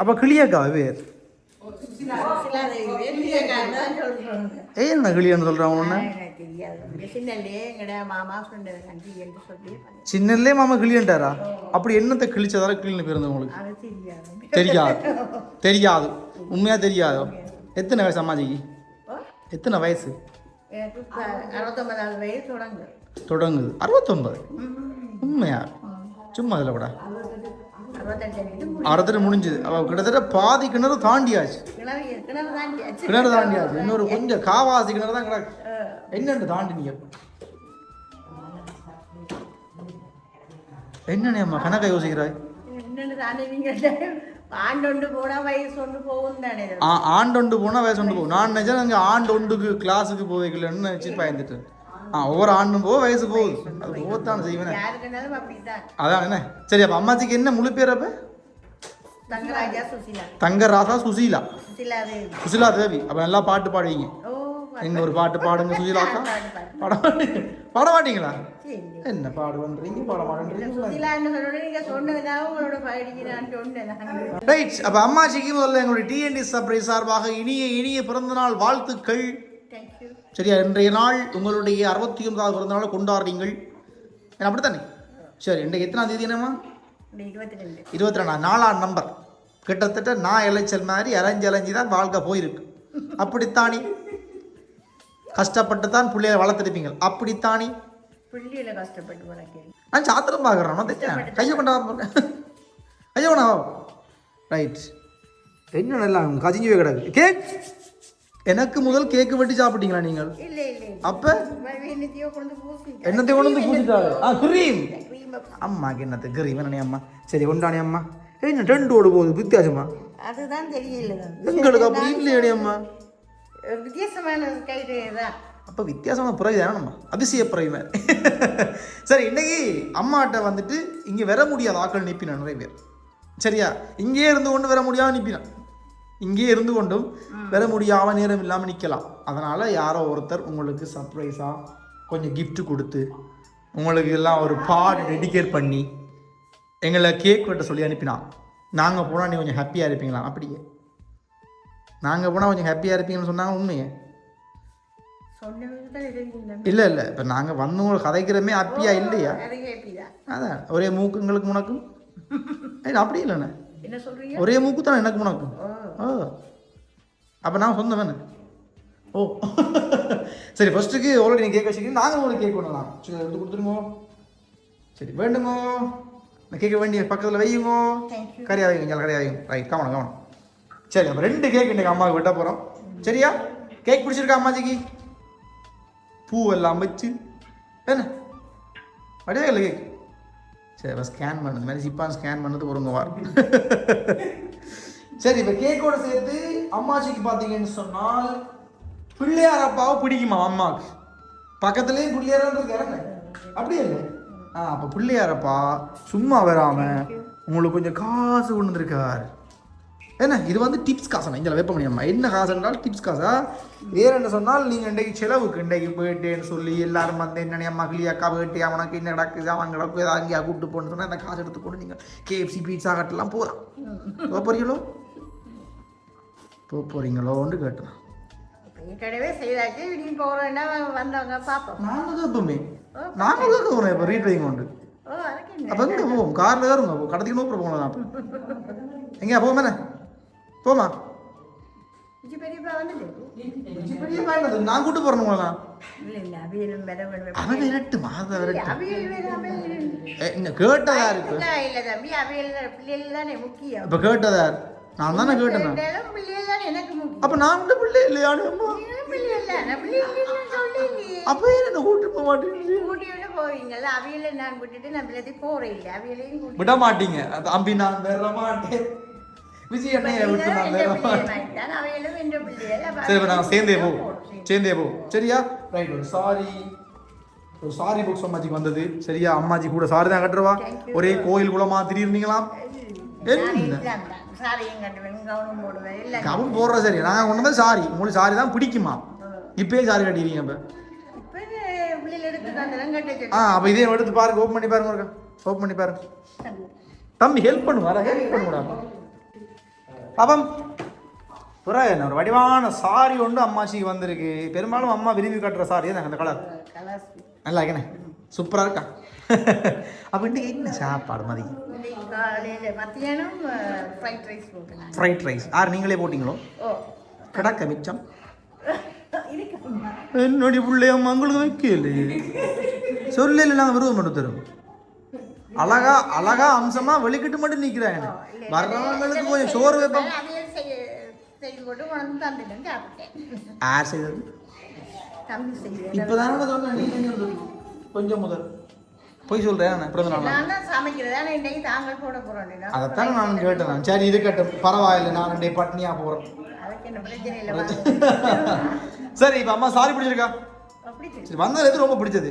அப்ப கிளியாக்கா பேர் ஏன் என்ன கிளியான்னு சொல்றான் உன்ன மாமா மாமா கிளியன்ட்டாரா அப்படி என்னத்தை கிழிச்சதால கிளின்னு பிறந்த உங்களுக்கு தெரியாது தெரியாது உண்மையாக உண்மையா தெரியாது எத்தனை வயசு அம்மாஜிக்கு ஓ, எத்தனை வயசு அறுபத்தொன்பதாவது வயசு தொடங்கு தொடங்குது. அறுபத்தொன்பது. உண்மையா? சும்மா அதில் கூட அறுபத்தெட்டு முடிஞ்சுது அவ கிட்டத்தட்ட பாதி கிணறு தாண்டியாச்சு. கிணறு தாண்டியாச்சு. இன்னொரு கொஞ்சம் காவாசி கிணறு தான் கிடக்கு. என்னன்னு தாண்டி நீங்க என்னண்ணே அம்மா கணக்கை யோசிக்கிறாய்? என்னன்னு ஆண்டொண்டு போனா வயசு ஒன்று போகும் தானே. இது. ஆ ஆண்டொண்டு போனால் வயசு ஒன்று போகும். நான் நினச்சேன் அங்கே ஆண்டு ஒன்றுக்கு கிளாஸுக்கு போவைக்கலன்னு நினச்சி பயந்துட்டேன். ஆ ஒவ்வொரு ஆண்டும் போக வயசு போகுது. அது போகத்தான் செய்வேனே. அதான் என்ன? சரி அப்போ அம்மாச்சிக்கு என்ன முழு பேர் அப்போ? தங்கராஜா சுசிலா. சுசீலா? சுசிலா தேவி. அப்போ நல்லா பாட்டு பாடுவீங்க. எங்க ஒரு பாட்டு பாடுங்க சுசீலாக்கா பாடு, பாடு. பாட மாட்டீங்க. பாட மாட்டீங்களா? என்ன பாடு பண்றீங்க? பாட நான். ரைட் அப்ப அம்மாச்சிக்கு முதல்ல எங்களுடைய டிஎன்டி சர்ப்ரைஸ் சார்பாக இனிய இனிய பிறந்தநாள் வாழ்த்துக்கள். சரியா? இன்றைய நாள் உங்களுடைய அறுபத்தி ஒன்பதாவது பிறந்தநாளை கொண்டாடுறீங்கள் ஏன்னா அப்படித்தானே? சரி இன்றைக்கு எத்தனாம் தேதி என்னம்மா? இருபத்தி ரெண்டு நாலாம் நம்பர். கிட்டத்தட்ட நான் இளைச்சல் மாதிரி அலைஞ்சு அலைஞ்சு தான் வாழ்க்கை போயிருக்கு. அப்படித்தானே? கஷ்டப்பட்டு தான் பிள்ளைய வளர்த்துருப்பீங்க. அப்படித்தானே? பிள்ளையில கஷ்டப்பட்டு உனக்கு நான் சாத்திரம் பார்க்குறேன். தெரியும் கையை கொண்டா கையை கொண்டா ரைட் என்ன நல்லா கதிஞ்சு கிடக்கு. கேக் எனக்கு முதல் கேக்கு வெட்டி சாப்பிட்டீங்களா நீங்கள். அப்போ? என்னத்தை கொண்டு வந்து பூசிட்டாரு ஆ கிரீம் அம்மாக்கு என்னத்து கிரீம் என்ன அம்மா? சரி கொண்டானே அம்மா. என்ன ரெண்டு ஓடு போகுது வித்தியாசமா? அதுதான் தெரியல. எங்களுக்கு அப்படி இல்லையடி அம்மா. வித்தியாசமான கைது தான் அப்போ வித்தியாசமான பிறகு தானம்மா அதிசய பிறகு சரி இன்னைக்கு அம்மாட்ட வந்துட்டு இங்கே வர முடியாத ஆட்கள் நிற்பினான் நிறைய பேர். சரியா? இங்கேயே இருந்து கொண்டு வர முடியாமல் நிற்பினான் இங்கேயே இருந்து கொண்டும் வர முடியாம நேரம் இல்லாமல் நிற்கலாம் அதனால் யாரோ ஒருத்தர் உங்களுக்கு சர்ப்ரைஸாக கொஞ்சம் gift கொடுத்து உங்களுக்கு எல்லாம் ஒரு பாட் டெடிகேட் பண்ணி எங்களை கேக் வெட்ட சொல்லி அனுப்பினான் நாங்கள் போனால் நீ கொஞ்சம் ஹாப்பியாக இருப்பீங்களா? அப்படியே. நாங்கள் போனால் கொஞ்சம் ஹாப்பியாக இருப்பீங்கன்னு சொன்னாங்க உண்மையே. இல்லை இல்லை. இப்போ நாங்கள் வந்தவங்க கதைக்கிறமே ஹாப்பியா இல்லையா? அதான். ஒரே மூக்கு எங்களுக்கு உனக்கும் அப்படி இல்லைண்ணே. என்ன சொல்றீங்க? ஒரே மூக்கு தான் எனக்கு உனக்கும் அப்போ நான் சொந்தம் வேணே ஓ. சரி ஃபர்ஸ்ட்டுக்கு ஆல்ரெடி நீங்கள் கேக் வச்சுக்கிட்டு நாங்கள் உங்களுக்கு கேக் பண்ணலாம் சரி எடுத்து கொடுத்துருங்கோ. சரி வேண்டுங்கோ. நான் கேட்க வேண்டிய பக்கத்தில் வையுங்கோ. கறியா வைங்க இங்கே கறியா வைங்க ரைட் கவனம் கவனம் சரி அப்போ ரெண்டு கேக் இன்னைக்கு அம்மாவுக்கு வெட்ட போகிறோம் சரியா? கேக் பிடிச்சிருக்கா அம்மாஜிக்கு? பூ எல்லாம் வச்சு. என்ன? அப்படியே இல்லை கேக். சரி இப்போ ஸ்கேன் பண்ணது மாதிரி ஜிப்பான் ஸ்கேன் பண்ணது ஒருங்க வா. சரி இப்போ கேக்கோட சேர்த்து அம்மாச்சிக்கு பார்த்தீங்கன்னு சொன்னால் பிள்ளையார் அப்பாவை பிடிக்குமா அம்மாவுக்கு பக்கத்துலேயும் பிள்ளையார் இருக்காருங்க அப்படியே இல்லை. ஆ அப்போ பிள்ளையாரப்பா சும்மா வராம உங்களுக்கு கொஞ்சம் காசு கொண்டு வந்திருக்கார். என்ன இது வந்து டிப்ஸ் காசா இங்கே வைப்ப முடியாமா என்ன காசு என்றால் டிப்ஸ் காசா? வேற என்ன சொன்னால் நீங்கள் இன்றைக்கு செலவுக்கு இன்றைக்கு போயிட்டேன்னு சொல்லி எல்லாரும் வந்து என்ன மகளி அக்கா போயிட்டு அவனுக்கு என்ன நடக்குது அவன் கிடக்கு ஏதாவது அங்கேயா கூப்பிட்டு போன்னு சொன்னால் இந்த காசு எடுத்து கொண்டு நீங்கள் கேஎஃப்சி பீட்சா கட்டெல்லாம் போகலாம் போக போறீங்களோ? போக போகிறீங்களோன்னு கேட்டேன். ஏற்கனவே செய்தாச்சு இப்படி போகிறோன்னா வந்தவங்க பார்ப்போம் நாங்கள் கேட்போமே. நாங்கள் கேட்க போகிறோம் இப்போ ரீட்ரைங் உண்டு. அப்போ எங்கே போவோம்? காரில் ஏறுங்க அப்போ கடத்திக்கு நூறு போகலாம் எங்கேயா போவோம் என்ன? போமா நான் கூட்டு வித வேணும் அவன் விரட்டு மாத விரட்டு. கேட்டதா இருக்கு? இல்லை தம்பி அவியல் பிள்ளைகள் தானே முக்கியம். இப்போ கேட்டதா. நான் தானே கேட்டேன். பிள்ளைகள் தான் எனக்கு முக்கியம். அப்போ நான் உண்டு பிள்ளை இல்லையானு அம்மா? அப்போ என்ன கூட்டு போக மாட்டேங்குது கூட்டியோட போவீங்கல்ல அவியலை நான் விட்டுட்டு நான் பிள்ளை போகிறேன் இல்லை அவியலையும் விட மாட்டீங்க. தம்பி நான் வர மாட்டேன். விஜய் அண்ணையை விட்டு நான் வர மாட்டேன் தான் அவையிலும் என்ற பிள்ளைகள் அப்ப சரி இப்போ நாங்கள் சேர்ந்தே போறோம். சேர்ந்தே. போவோம் சரியா? ரைட் ஒரு சாரி ஒரு சாரி புக்ஸ் அம்மாஜிக்கு வந்தது. சரியா? அம்மாஜி கூட சாரி தான் கட்டுறவா. ஒரே கோயில் குளமா திடீர்னீங்களாம் கவன் போடுற சரி. நாங்கள் கொண்டு சாரி உங்களுக்கு சாரி தான் பிடிக்குமா? இப்பயே சாரி கட்டிடுறீங்க இப்போ. ஆ அப்போ இதே எடுத்து பாருங்க. ஓப்பன் பண்ணி பாருங்க ஒருக்கா ஓப்பன் பண்ணி பாருங்க. தம்பி ஹெல்ப் பண்ணுவாரா ஹெல்ப் பண்ணக்கூடாது பாப்பம் புறாயன் ஒரு வடிவான சாரி ஒன்று அம்மாச்சிக்கு வந்திருக்கு. பெரும்பாலும் அம்மா விரும்பி கட்டுற சாரி தான் அந்த கலர் நல்லா இருக்கேனே? சூப்பராக இருக்கா? அப்போ இன்னைக்கு என்ன சாப்பாடு மதி? மத்தியானம் ஃப்ரைட் ரைஸ் ஃப்ரைட் ரைஸ் ஆறு நீங்களே போட்டிங்களோ? கிடக்க மிச்சம். என்னுடைய பிள்ளைய உங்களுக்கு வைக்கல சொல்லல நாங்கள் விரும்ப மட்டும் தரும். அழகா அழகா அம்சமா வெளிக்கிட்டு மட்டும் நிக்கிறாங்க வர்றவங்களுக்கு கொஞ்சம் சோறு வைப்போம். யார் செய்தது? இப்போதானே சொன்னேன் நீ செஞ்சு கொடுத்தது. கொஞ்சம் முதல். போய் சொல்றேன் பிறந்த நாள் அதைத்தான் நான் கேட்டேன். சரி இருக்கட்டும் பரவாயில்லை நான் ரெண்டே பட்னியா போறேன். சரி இப்போ அம்மா சாரி பிடிச்சிருக்கா. சரி வந்தது ரொம்ப பிடிச்சது.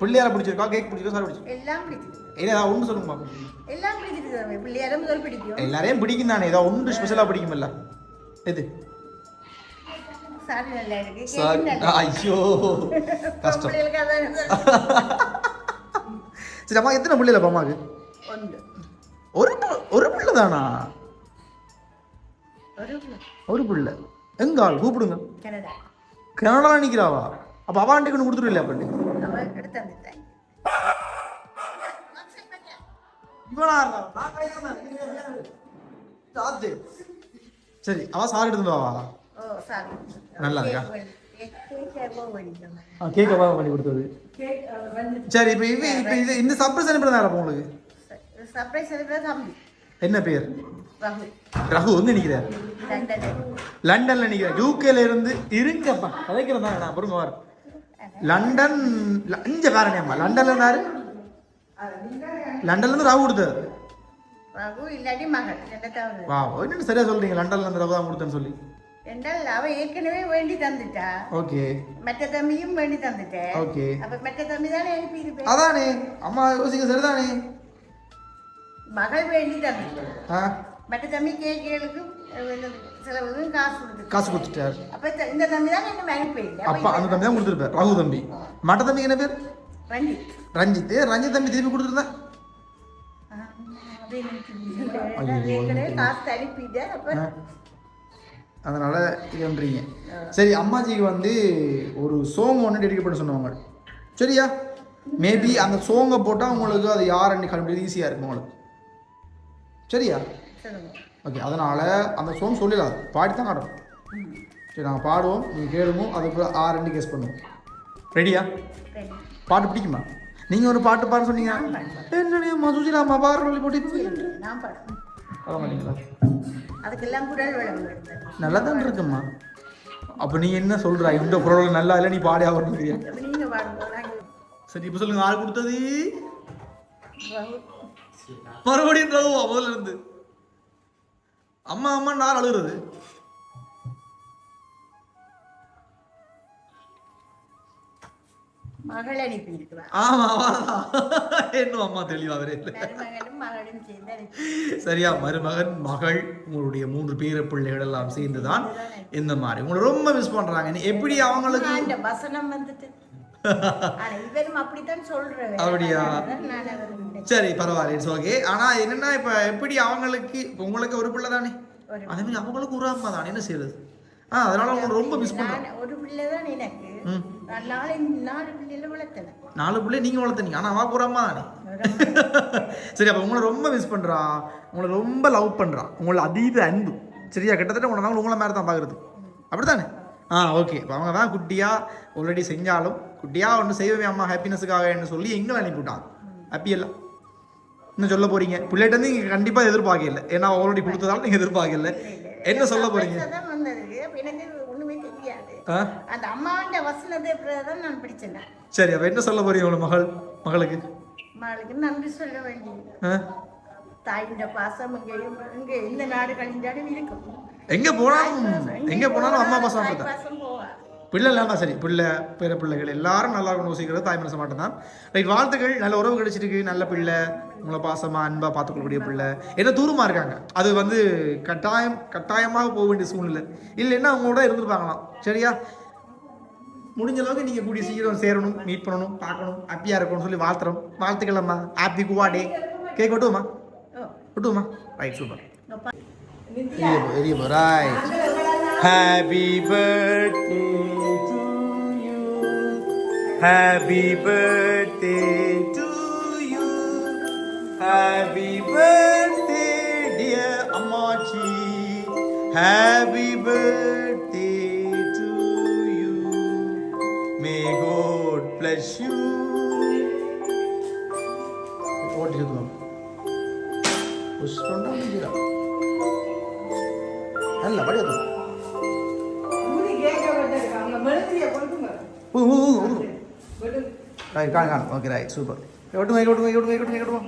பிள்ளையார பிடிச்சிருக்கா? கேக் பிடிச்சிருக்கா? சாரி பிடிச்சிருக்கா? எல்லாம் பிடிக்குது இல்லை ஏதாவது ஒன்று சொல்லுங்க பாப்போம். எல்லாம் தம்பி பிள்ளையார முதல் பிடிக்கும். எல்லாரையும் பிடிக்கும் தானே. ஏதாவது ஒன்று ஸ்பெஷலாக பிடிக்குமில்ல. எது? ஐயோ. கஷ்டம். சரி. அம்மா எத்தனை பிள்ளைல ஒன்று. ஒரு ஒரு பிள்ளை தானா? ஒரு பிள்ளை. ஒரு பிள்ளை. எங்க ஆள்? கூப்பிடுங்க. கனடா. நிற்கிறாவா அப்போ அவாண்டிக்கு ஒன்று கொடுத்துருவில்ல அப்படி எடுத்து சரி அவ சாரி எடுத்துட்டு வாவா? Oh sorry. நல்லா இருக்கா? கேக் பண்ணி கொடுத்தது? வந்து சரி இப்போ இது இப்போ இது இந்த சர்ப்ரைஸ் அனுப்புறது யாரப்பா உங்களுக்கு? சர்ப்ரைஸ் எடுக்கிற தம்பி என்ன பேர்? ரகு ரகு எங்க நிற்கிறார் லண்டனில். நிற்கிறார் யூகேல இருந்து இருங்கப்பா கதைக்கிறேன் தான் நான் வார் லண்டன் இங்க காரணியம்மா லண்டன்ல இருந்தாரு லண்டன்ல இருந்து ரகு கொடுத்தாரு ரகு இல்லாட்டி மகள். வா என்னன்னு சரியா சொல்றீங்க. லண்டன்ல இருந்து ரகு தான் கொடுத்தேன்னு சொல்லி. ரெண்டாள் அவ ஏற்கனவே வேண்டி தந்துட்டா. ஓகே. மற்ற தம்பியும் வேண்டி தந்துட்டேன் ஓகே. அப்ப மற்ற தம்பி தானே அனுப்பியிருப்பேன் அதானே. அம்மா யோசிக்க சரிதானே. மகள் வேண்டி தந்துட்டா. ஆ? மற்ற தம்பி கேக்குகளுக்கும் காசு கொடுத்து காசு கொடுத்துட்டார் அப்ப த- இந்த தம்பி தான் என்ன அனுப்பியில்லை அப்பா அந்த தம்பி தான் கொடுத்துருப்பார். ரகு தம்பி. மட்ட தம்பிக்கு என்ன பேர்? ரஞ்சித். ரஞ்சித். ரஞ்சித் தம்பி திருப்பி ஆ. அதனால இதுன்றீங்க சரி அம்மாஜிக்கு வந்து ஒரு சோங் ஒன்று டெடிகேட் பண்ண சொன்னவங்க சரியா? மேபி அந்த சோங்கை போட்டால் உங்களுக்கு அது யார் அன்னைக்கு கண்டுபிடிக்கிறது ஈஸியாக இருக்கும் உங்களுக்கு. சரியா? ஓகே அதனால் அந்த சோங் சொல்லலாம் பாடி தான் காட்டணும். சரி நாங்கள் பாடுவோம். நீங்கள் கேளுங்க. அதுக்கு ஆறு ரெண்டு கேஸ் பண்ணுவோம். ரெடியா. பாட்டு பிடிக்குமா? நீங்கள் ஒரு பாட்டு பாட சொன்னீங்க. என்னடி அம்மா சுஜிலா அம்மா பாடுற வழி போட்டு நான் பாடுறேன் பாட மாட்டீங்களா அதுக்கெல்லாம் குரல் வளம் எடுத்தேன் நல்லா தான் இருக்கும்மா. அப்போ நீ என்ன சொல்ற? இந்த குரல் நல்லா இல்லை நீ பாடி ஆகணும் சரி இப்போ சொல்லுங்க. ஆள் கொடுத்தது? மறுபடியும் முதல்ல இருந்து. அம்மா அம்மா நான் அழுகுறது. மகள் ஆமா. இன்னும் அம்மா தெளிவா வரே இல்லை. மருமகனும் மகளும் சேர்ந்து அனுப்பி சரியா மருமகன் மகள் உங்களுடைய மூன்று பேர பிள்ளைகள் எல்லாம் சேர்ந்து தான் இந்த மாதிரி. உங்களை ரொம்ப மிஸ் பண்றாங்க. எப்படி அவங்களுக்கு வசனம் வந்துட்டு. அப்படியா? சரி பரவாயில்ல. இட்ஸ் ஓகே ஆனா என்னன்னா இப்ப எப்படி அவங்களுக்கு உங்களுக்கு ஒரு பிள்ளை தானே? அதே மாதிரி அவங்களுக்கு ஒரு அம்மா தானே? என்ன செய்யறது ஆ அதனால அவங்க ரொம்ப மிஸ் நான் ஒரு பிள்ளை தான் எனக்கு. நாலு நாலு பிள்ளைல வளர்த்தேன். நாலு பிள்ளை நீங்க வளர்த்தீங்க ஆனா அவ ஒரு அம்மா தானே? சரி அப்ப உங்களை ரொம்ப மிஸ் பண்றா உங்களை ரொம்ப லவ் பண்றா உங்களை அதீத அன்பு. சரியா? கிட்டத்தட்ட உங்களை நாள் உங்களை மாதிரி தான் பாக்குறது அப்படித்தானே? ஆ ஓகே இப்போ அவங்க தான் குட்டியா ஆல்ரெடி செஞ்சாலும் குட்டியா ஒன்று செய்வே அம்மா ஹாப்பினஸுக்காக சொல்லி எங்களை அனுப்பிவிட்டாங்க. ஹாப்பி எல்லாம் இன்னும் சொல்ல போறீங்க? பிள்ளைகிட்ட இருந்து நீங்க கண்டிப்பா எதிர்பார்க்கல ஏன்னா ஆல்ரெடி கொடுத்ததால நீங்க எதிர்பார்க்கல என்ன சொல்ல போறீங்க? அந்த அம்மாவோட வசனத்தை தான் நான் பிடிச்சேன். சரி அப்ப என்ன சொல்ல போறீங்க உங்களோட மகள் மகளுக்கு? மகளுக்கு நன்றி சொல்ல வேண்டியது. ஆ? தாயின் பாசம் இங்கேயும் இங்கே இந்த நாடு கழிஞ்சாலும் இருக்கும். எங்க போனாலும் எங்க போனாலும் அம்மா பாசம் பாசம் போவா பிள்ளை இல்லாமல் சரி பிள்ளை பேர பிள்ளைகள் எல்லாரும் நல்லா இருக்கணும் யோசிக்கிறது தாய் மனசு மட்டும் தான் ரைட் வாழ்த்துக்கள். நல்ல உறவு கிடைச்சிருக்கு. நல்ல பிள்ளை. உங்களை பாசமா அன்பா பார்த்துக்கொள்ளக்கூடிய பிள்ளை. என்ன தூரமா இருக்காங்க. அது வந்து கட்டாயம் கட்டாயமாக போக வேண்டிய சூழ்நிலை. இல்லைன்னா அவங்களோட இருந்திருப்பாங்களாம். சரியா? முடிஞ்ச அளவுக்கு நீங்கள் கூடிய சீக்கிரம் சேரணும் மீட் பண்ணணும் பார்க்கணும் ஹாப்பியாக இருக்கணும்னு சொல்லி வாழ்த்துறோம். வாழ்த்துக்கலாம்மா ஹாப்பி குவா டே. கேக் விட்டுவோமா oh. விட்டுவோமா right super. Very good right happy birthday happy birthday to you happy birthday dear அம்மாச்சி happy birthday to you may god bless you ஓட்டி சுத்தம் புஷ்பண்டா முடிஞ்சிடா நல்ல படி அது ஊதி கேக்க விட்டுருக்காங்க. மெழுகுதிரியை கொண்டு வா. കാണും കാണും. ഓക്കെ രായി സൂപ്പർ ഇങ്ങോട്ട് നോക്കോട്ട് നോക്കോട്ട് നോക്കോട്ട് നോക്കോട്ട് പോകാം